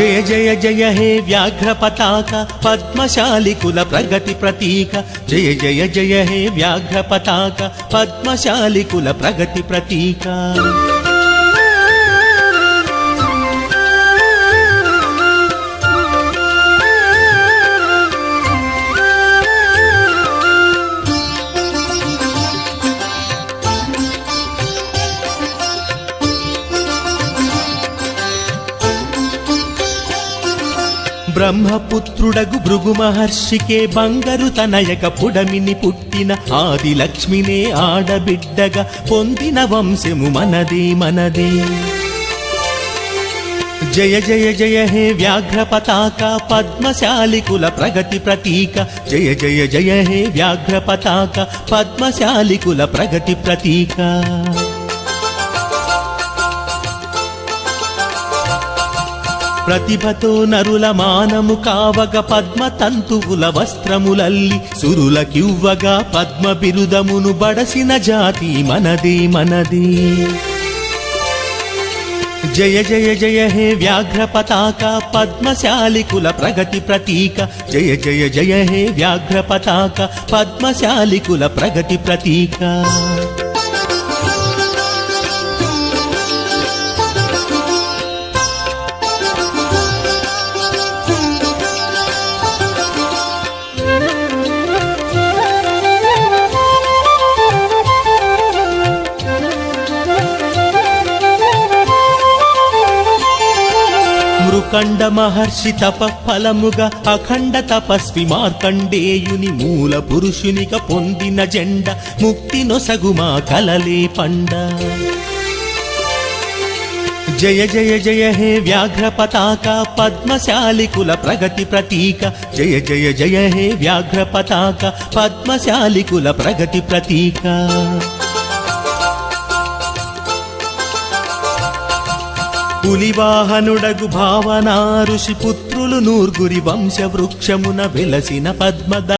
జయ జయ జయ హే వ్యాఘ్ర పతాక పద్మశాలి కుల ప్రగతి ప్రతీక జయ జయ జయ హే వ్యాఘ్ర పతాక పద్మశాలి కుల బ్రహ్మపుత్రుడగు భృగు మహర్షికే బంగరు తనయక పుడమిని పుట్టిన ఆది లక్ష్మినే ఆడబిడ్డగా పొందిన వంశము మనదే మనదే. జయ జయ జయ హే వ్యాఘ్ర పతాక పద్మశాలి కుల ప్రగతి ప్రతీక. జయ జయ జయ హే వ్యాఘ్ర పతాక పద్మశాలి కుల ప్రగతి ప్రతీక. ప్రతిభతో నరుల మానము కావగ పద్మ తంతువుల వస్త్రములల్లి సురులకివ్వగా పద్మ బిరుదమును బడసిన జాతి మనది మనది. జయ జయ జయ హే వ్యాఘ్ర పతాక పద్మశాలి కుల ప్రగతి ప్రతీక. జయ జయ జయ హే వ్యాఘ్ర పతాక పద్మశాలి కుల ప్రగతి ప్రతీక. మృకండ మహర్షి తప ఫలముగా అఖండ తపస్వి మార్కండేయుని మూల పురుషునిక పొందిన జెండ ముక్తి నొసగుమా కలలే పండ. జయ జయ జయ హే వ్యాఘ్ర పతాక పద్మశాలి కుల ప్రగతి ప్రతీక. జయ జయ జయ హే వ్యాఘ్ర పతాక పద్మశాలి కుల ప్రగతి ప్రతీక. పులివాహనుడగు భావన ఋషి పుత్రులు నూర్గురి వంశ వృక్షమున వెలసిన పద్మద